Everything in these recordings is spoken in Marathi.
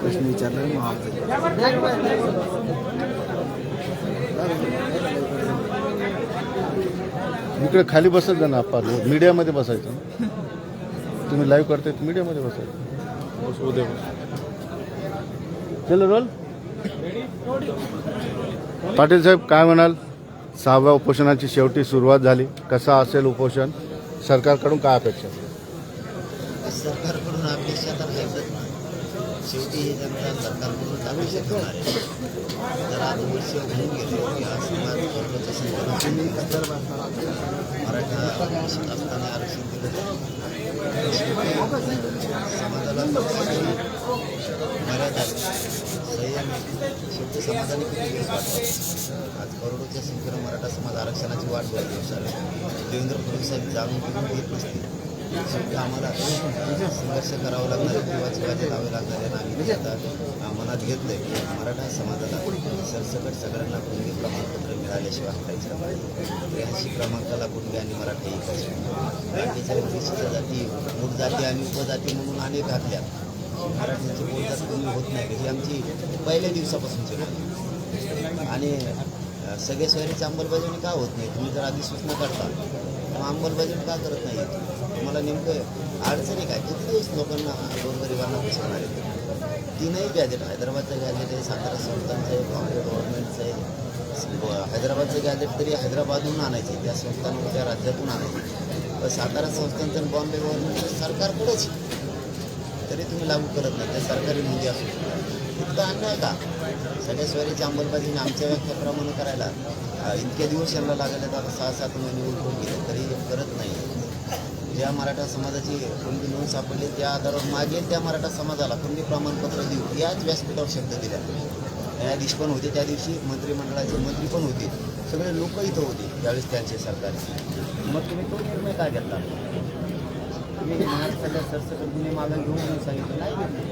प्रश्न विचारला इकडे खाली बसत जा ना आपण मीडियामध्ये बसायचं. तुम्ही लाईव्ह करतायत मीडियामध्ये बसायचं. उद्या चलो रोल. पाटील साहेब काय म्हणाल? सहाव्या उपोषणाची शेवटी सुरुवात झाली. कसा असेल उपोषण? सरकारकडून काय अपेक्षा? सरकारकडून अपेक्षा तर आहेतच ना शेवटी हे जनता सरकारकडून अपेक्षा करणार आहे जर आज वर्ष घेऊन गेले की हा समाज मराठा असताना आरक्षण दिलं समाजाला मर्यादा संयम शेवटी समाजाने किती दिवस वाट आज करोडोच्या संख्येनं मराठा समाज आरक्षणाची वाट बघत दिवसाला देवेंद्र फडणवीस साहेब जाणून घेऊन घेत नसतील शेवटी आम्हाला संघर्ष करावा लागणार आहे किंवा शिवाजी लावे लागणार आहे आणि आम्ही म्हणजे आता मनात घेतलंय. की मराठा समाजाला सरसकट सगळ्यांना कुणबी प्रमाणपत्र मिळाल्याशिवाय हटायचं त्र्याऐंशी क्रमांकाला कुणबी आणि मराठा एकच बाकीच्या विशिष्ट जाती मूळ जाती आणि उपजाती म्हणून अनेक घातल्या मराठ्यांची बोलतात कमी होत नाही. ही आमची पहिल्या दिवसापासूनची मागणी आणि सगळे सोयरीची अंमलबजावणी का होत नाही? तुम्ही जर आधी सूचना करता मग अंमलबजावणी का करत नाही तुम्हाला नेमकं अडचणी काय? किती दिवस लोकांना गोरगरिबांना फसवणार आहे. तीनही गॅजेट हैदराबादचं गॅजेट आहे सातारा संस्थांचं आहे बॉम्बे गव्हर्नमेंटचं आहे. हैदराबादचं गॅजेट तरी हैदराबादहून आणायचे त्या संस्थान त्या राज्यातून आणायचे. पण सातारा संस्थांचं आणि बॉम्बे गव्हर्नमेंटचं सरकारकडेच आहे. तरी तुम्ही लागू करत नाही ते सरकारी निधी असू इतकं अन्याय का? सगळ्या स्वारीची अंमलबजावणी आमच्या व्याख्याप्रमाणे करायला इतके दिवस यांना लागले तर सहा सात महिने उलटून गेले तरी करत नाही. ज्या मराठा समाजाची कुणबी नोंद सापडली त्या आधारावर मागेल त्या मराठा समाजाला कुणबी प्रमाणपत्र देऊ याच व्यासपीठावर शब्द दिल्या न्यायाधीश पण होते त्या दिवशी मंत्रिमंडळाचे मंत्री पण होते. सगळे लोक इथं होते त्यावेळेस त्यांचे सरकारचे मग तुम्ही तो निर्णय काय घेतला? तुम्ही महाराष्ट्राच्या सरसकट गुन्हे मागं घेऊन म्हणून सांगितलं नाही घेतले.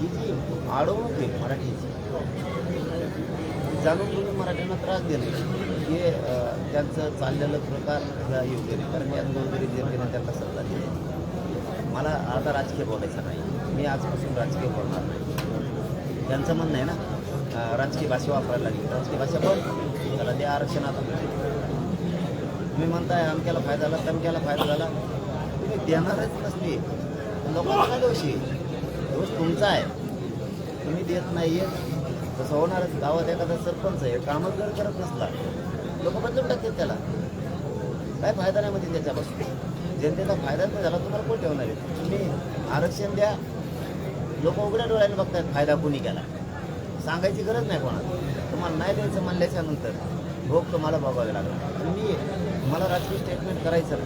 ही जी आडवणूक आहे मराठीची. जाणून तुम्ही मराठ्यांना त्रास देणं हे त्यांचं चाललेलं प्रकार योग्य नाही. कारण यात गोरगरीब जनतेने त्यांना सत्ता दिली मला आता राजकीय बोलायचं नाही. मी आजपासून राजकीय बोलणार नाही. त्यांचं म्हणणं आहे ना राजकीय भाषा वापरायला लागली. राजकीय भाषा पण त्याला द्या आरक्षणात तुम्ही म्हणताय अमक्याला फायदा झाला तमक्याला फायदा झाला. तुम्ही देणारच नसते. लोकांना काय दोषी दोष तुमचा आहे. तुम्ही देत नाही आहे तसं होणारच. गावात एखादा सरपंच आहे कामच जर करत नसला लोक बदलून टाकतात त्याला. काय फायदा नाही म्हणजे त्याच्यापासून? जनतेचा फायदाच नाही झाला तुम्हाला कोण ठेवणार आहे? तुम्ही आरक्षण द्या. लोक उघड्या डोळ्याने बघतात फायदा कोणी केला. सांगायची गरज नाही कोणाला. तुम्हाला नाही द्यायचं म्हणल्याच्या नंतर भोग तुम्हाला बघावे लागला तुम्ही मला राजकीय स्टेटमेंट करायचं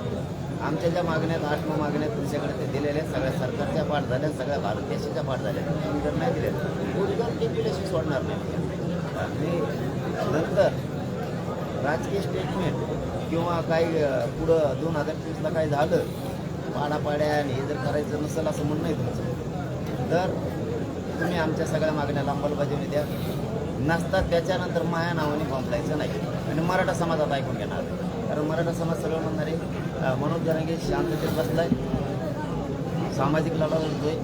आमच्या ज्या मागण्यात आठ मागण्यात तुमच्याकडे ते दिलेल्या सगळ्या सरकारच्या पाठ झाल्या सगळ्या भारत देशाच्या पाठ झाल्या तुम्ही जर नाही दिल्या कोणीजण ते दिल्याशी सोडणार नाही. आणि नंतर राजकीय स्टेटमेंट किंवा काही पुढं दोन हजार तीसला काय झालं पाडापाड्या आणि हे जर करायचं नसेल असं म्हणणं आहे तुमचं तर तुम्ही आमच्या सगळ्या मागण्याला अंमलबजावणी द्या. नसतात त्याच्यानंतर माया नावाने बोंबलायचं नाही. आणि मराठा समाजात ऐकून घेणार. कारण मराठा समाज सगळं म्हणणार आहे मनोज जरांगे शांततेत बसलाय. सामाजिक लढा लढतोय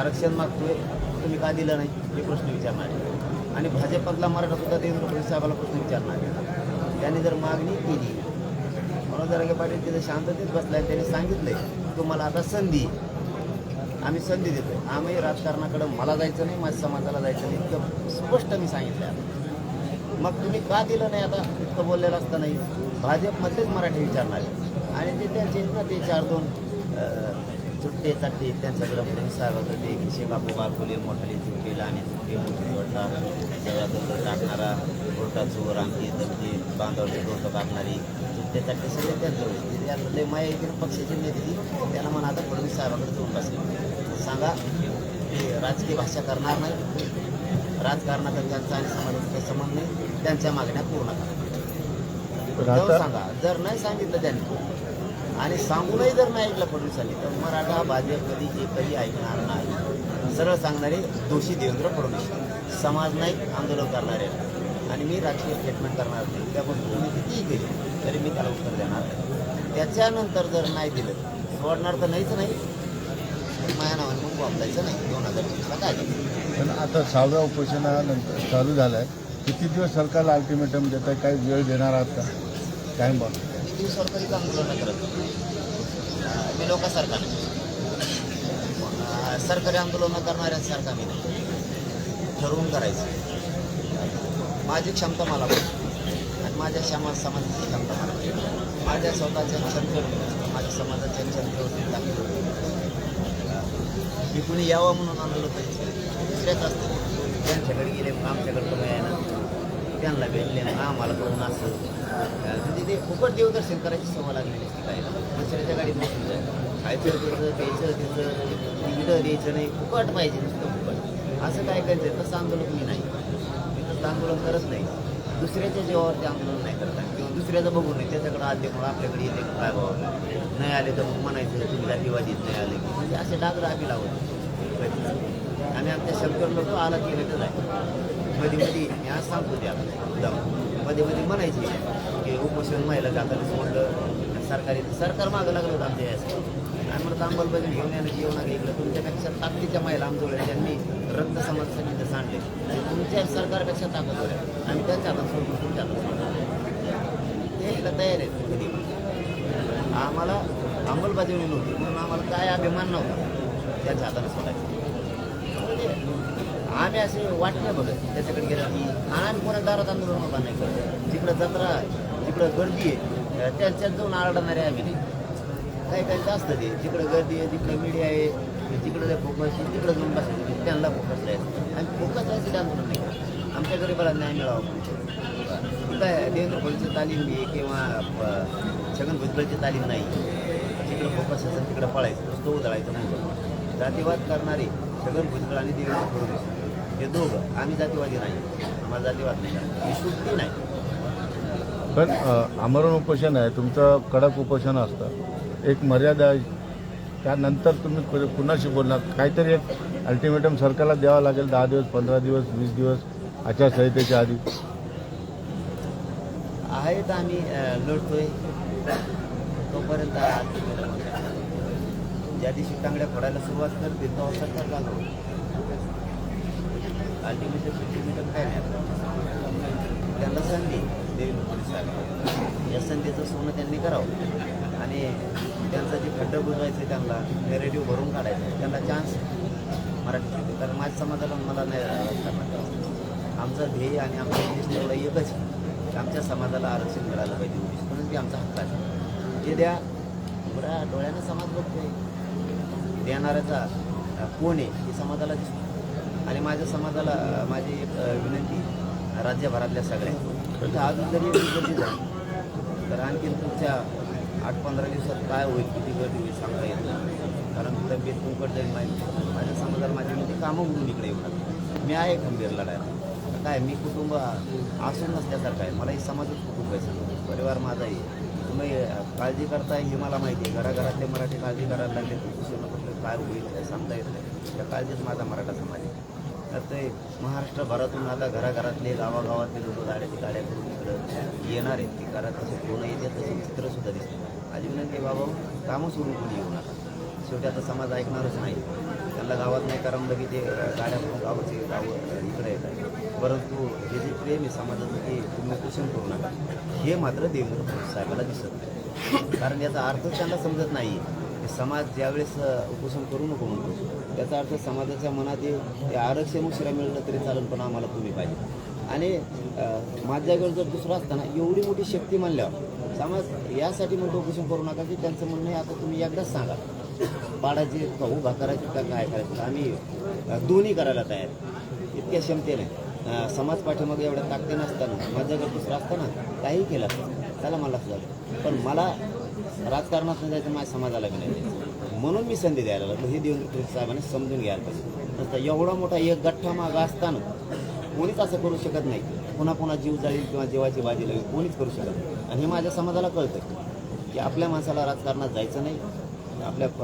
आरक्षण मागतोय. तुम्ही का दिलं नाही? हे प्रश्न विचारणार आहे. आणि भाजपातला मराठा सुद्धा देवेंद्र फडणवीस साहेबाला प्रश्न विचारणार आहे. त्यांनी जर मागणी केली मनोज जरांगे पाटील तिथे शांततेत बसलाय त्यांनी सांगितलंय तुम्हाला आता संधी आम्ही संधी देतोय. आम्ही राजकारणाकडे मला जायचं नाही माझ्या समाजाला जायचं नाही इतकं स्पष्ट मी सांगितलं आहे. मग तुम्ही का दिलं नाही आता? इतकं बोललेलं असतं नाही भाजपमधलेच मराठी विचारणार आणि ते त्यांचे ना ते चार दोन चुट्टे चाट्टे त्यांच्याकडे प्रेम साहेब होतं ते खिशे बापू बारकुले मोठाली चुट्टी आणि चुट्टी मोठी वाटला सगळ्यात टाकणारा कोर्टा चोर आमची दमची बांधवली डोकं कापणारी चाट्टे सगळे त्यांच्याकडे यातले माया पक्षाचे नेते त्याला म्हणा आता फडणवीस साहेबाकडे जाऊन बसले. सांगा ते राजकीय भाषा करणार नाही. राजकारणाचा त्यांचा आणि समाजाचा काही संबंध नाही. त्यांच्या मागण्या पूर्ण करा. सांगा जर नाही सांगितलं त्यांनी आणि सांगूनही जर नाही ऐकलं फडणवीसांनी तर मराठा भाजप कधी एकही ऐकणार नाही. सरळ सांगणारे दोषी देवेंद्र फडणवीस. समाज नाही आंदोलन करणारे. आणि मी राजकीय स्टेटमेंट करणार नाही त्यापासून तुम्ही कितीही केली तरी मी त्याला उत्तर देणार नाही. त्याच्यानंतर जर नाही दिलं सोडणार तर नाहीच नाही. माझ्या नावाने मग वापरायचं नाही. दोन हजार वीसला काय? पण आता सहाव्या उपोषणानंतर चालू झालं आहे किती दिवस सरकारला अल्टिमेटम देत आहे? काही वेळ देणार आहात का? काय बघ किती सरकारीच आंदोलन करत? मी लोकांसारखा नाही अं, सरकारी आंदोलन करणाऱ्यांसारखा मी नाही. ठरवून करायचं. माझी क्षमता मला आणि माझ्या क्षमा समाजाची क्षमता मला माझ्या स्वतःच्या क्षमतेवर माझ्या समाजाच्या क्षमतेवरती टाकली मी कुणी यावं म्हणून आणलं पाहिजे दुसऱ्याच असतं त्यांच्याकडे गेले मग आमच्याकडे कमी आहे ना त्यांना भेटले मग आम्हाला करून असं. म्हणजे ते खूपच देवदर्शन करायची सवय लागलेली असते काय दुसऱ्याच्या गाडीत बसून खायचं त्याचं द्यायचं त्याचं तिकडं द्यायचं नाही. फुकट पाहिजे नुसतं फुकट असं काय करायचं? तसं आंदोलन मी नाही. स्वतः आंदोलन करत नाही. दुसऱ्याच्या जीवावरती आंदोलन नाही करत आहे. किंवा दुसऱ्याचं बघून नाही त्याच्याकडे आले मग आपल्याकडे येते काय व्हावं नाही आले तर मग म्हणायचं तुम्ही जातीवादीत नाही आले. की म्हणजे असे डाग आम्ही लावत आम्ही आमच्या शंकर लोक आला केले तर आहे. मध्ये मध्ये मी आज सांगतो ते आपण मध्ये मध्ये म्हणायचे की उपोषण महिला जातानाच म्हणलं सरकारी सरकार मागं लागलं होतं आमच्या यासाठी. आणि म्हणत अंमलबजावणी घेऊन यानं जेवण घेतलं इकडं. तुमच्यापेक्षा ताकदीच्या महिला आमजवळ त्यांनी रक्त समाजासाठी इथं सांडले आणि तुमच्या सरकारपेक्षा ताकद होत्या आम्ही त्यांच्या हातात सोडून तुमच्या हातात ते तयार आहेत कधी. आम्हाला अंमलबजावणी नव्हती. म्हणून आम्हाला काय अभिमान नव्हता. त्यांच्या हाताने सोडायचं. आम्ही असे वाट नाही बघत. त्याच्याकडे गेलं की आम्ही कोणा दारात आंदोलन उभा नाही करत. जिकडं जत्रा जिकडं गर्दी आहे त्यांच्यात जाऊन आरडणारे आम्ही नाही. काही काही जास्त ते. जिकडं गर्दी आहे तिकडं मीडिया आहे. जिकडं ते फोकस आहे तिकडं जाऊन बसायचं त्यांना फोकस द्यायचं आणि फोकस द्यायचं आंदोलन नाही आमच्या गरीबाला न्याय मिळावा म्हणून. काय देवेंद्र फडणवीसची तालीम घे किंवा छगन भुजबळची तालीम नाही. तिकडं फोकस असेल तिकडं पळायचं. नुसतं उधळायचं नाही. जातीवाद करणारे छगन भुजबळ आणि देवेंद्र फडणवीस हे दोघं आम्ही जातीवादी नाही. आम्हाला जातीवाद नाही. ही सुट्टी नाही. पण आमरण उपोषण आहे. तुमचं कडक उपोषण असतं. एक मर्यादा त्यानंतर तुम्ही कुणाशी बोलणार? काहीतरी एक अल्टिमेटम सरकारला द्यावं लागेल. दहा दिवस पंधरा दिवस वीस दिवस आचारसंहितेच्या आधी. आहेत आम्ही लढतोय. तोपर्यंत ज्या दिवशी तांगड्या फोडायला सुरुवात करते तेव्हा सरकार लागू अल्टिमेटम अल्टिमेटम काय नाही. त्यांना संधी देवेंद्र फडणवीस या संधीचं सोनं त्यांनी करावं. आणि त्यांचं जे खड्डं बुजवायचं त्यांना नेरेटिव्ह भरून काढायचं. त्यांना चान्स मराठी कारण माझ्या समाजाला मला नाही राजकारणात आमचं ध्येय आणि आमचं उद्दिष्ट एवढं एकच की आमच्या समाजाला आरक्षण मिळालं पाहिजे. उद्दिष्ट म्हणून ते आमचा हक्क आहे. ते द्या बरं डोळ्यानं समाज बघतोय. देणाऱ्याचा कोण आहे हे समाजाला दिसतो. आणि माझ्या समाजाला माझी एक विनंती राज्यभरातल्या सगळ्या. तर अजून जरी झाली तर आणखीन तुमच्या आठ पंधरा दिवसात काय होईल किती गर्दी होईल सांगता येत नाही. कारण तब्येत कुंकट जाईल माहिती माझ्या समाजाला माझी विनंती कामं म्हणून इकडे येऊ मी आहे खंबीर लढायला. काय मी कुटुंब असून नसल्यासारखं आहे. मला हे समाजच कुटुंब आहे सांगतो परिवार माझा आहे. तुम्ही काळजी करताय हे मला माहिती आहे. घराघरातले मराठी काळजी करायला लागले दुसरं कुठलं काय होईल काय सांगता येत नाही. त्या काळजीच माझा मराठा समाज आहे. तर ते महाराष्ट्रभरातून आता घराघरातले गावागावातले लोक गाड्याची गाड्या करून इकडं येणार आहेत. ती कारण तसं कोण येते तसं चित्रसुद्धा दिसतं माझी विनंती बाबा कामं सोडून कोणी येऊ नका. शेवटी आता समाज ऐकणारच नाही. त्यांना गावात नाही कारण की ते गाड्या गावाचे गाव इकडे येत आहे परंतु हे जे प्रेम आहे समाजाचं ते तुम्ही कुशन करू नका. हे मात्र देवेंद्र फडणवीस साहेबाला दिसत नाही. कारण याचा अर्थ त्यांना समजत नाही की समाज ज्यावेळेस उपोषण करू नको म्हणतो त्याचा अर्थ समाजाच्या मनात हे आरक्षण उशिरा मिळलं तरी चालेल पण आम्हाला तुम्ही पाहिजे. आणि माझ्याकडे माझ्या जर दुसरं असताना एवढी मोठी शक्ती मानल्यावर समाज यासाठी म्हणतो उपोषण करू नका की त्यांचं म्हणणं आहे आता तुम्ही एकदाच सांगा. पाडायचे का उभा करायचे का काय करायचं? आम्ही दोन्ही करायला तयार इतक्या क्षमतेने. समाज पाठीमागे एवढ्या ताकदी नसताना माझ्याकडे दुसरं असताना काही केलं त्याला मला सुद्धा झालं. पण मला राजकारणात नाही जायचं माझ्या समाजाला बी नाही द्यायचं म्हणून मी संधी द्यायला लागलो. हे देवेंद्र साहेबांनी समजून घ्यायला पाहिजे. नसतं एवढा मोठा एक गठ्ठा मागा असताना कोणीच असं करू शकत नाही. पुन्हा पुन्हा जीव जाईल किंवा जीवाची बाजी लागेल कोणीच करू शकत नाही आणि हे माझ्या समाजाला कळतं की आपल्या माणसाला राजकारणात जायचं नाही आपल्या प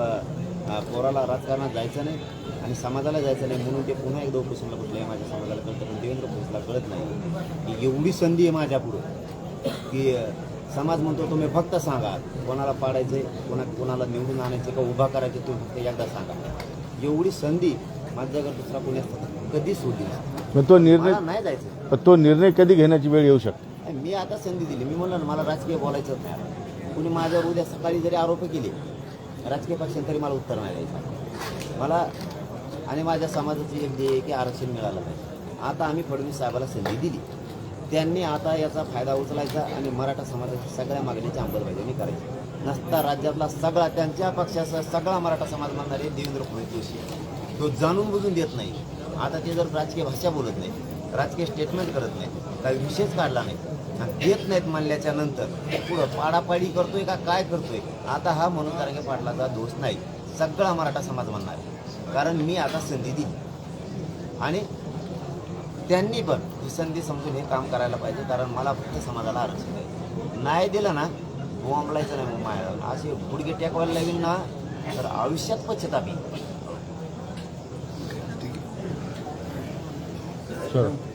पोराला राजकारणात जायचं नाही आणि समाजाला जायचं नाही म्हणून ते पुन्हा एकदा उपोषणला बसले हे माझ्या समाजाला कळतं पण देवेंद्र भोसला कळत नाही की एवढी संधी आहे माझ्यापुढं की समाज म्हणतो तुम्ही फक्त सांगा कोणाला पाडायचे कोणा कोणाला निवडून आणायचे का उभा करायचे तुम्ही फक्त एकदा सांगा एवढी संधी माझ्याकडे दुसरा कोणी असतात कधीच नाही. मग तो निर्णय मला नाही जायचं. पण तो निर्णय कधी घेण्याची वेळ येऊ शकते? आणि मी आता संधी दिली. मी म्हणलं ना मला राजकीय बोलायचंच नाही. कुणी माझ्यावर उद्या सकाळी जरी आरोप केले राजकीय पक्षांनी तरी मला उत्तर नाही द्यायचं. मला आणि माझ्या समाजाची एक ध्येय आहे की आरक्षण मिळालं पाहिजे. आता आम्ही फडणवीस साहेबाला संधी दिली. त्यांनी आता याचा फायदा उचलायचा आणि मराठा समाजाच्या सगळ्या मागणीची अंमलबजावणी करायची. नसता राज्यातला सगळा त्यांच्या पक्षाचा सगळा मराठा समाज म्हणणारे देवेंद्र फडणवीस जोशी. तो जाणून बुजून देत नाही. आता ते जर राजकीय भाषा बोलत नाही राजकीय स्टेटमेंट करत नाही काही विषयच काढला नाही आणि देत नाहीत मानल्याच्या नंतर पुढं पाडापाडी करतोय का काय करतोय? आता हा म्हणून तारखे पाटलाचा दोष नाही. सगळा मराठा समाज म्हणणार आहे. कारण मी आता संधी दिली. आणि त्यांनी पण ही संधी समजून हे काम करायला पाहिजे कारण मला फक्त समाजाला आरक्षण आहे. नाही दिलं ना बोंबलायचं नाही मग माझ्या असे गुडघे टेकवायला लागेल ना तर आयुष्यात पश्चाताप येईल चलो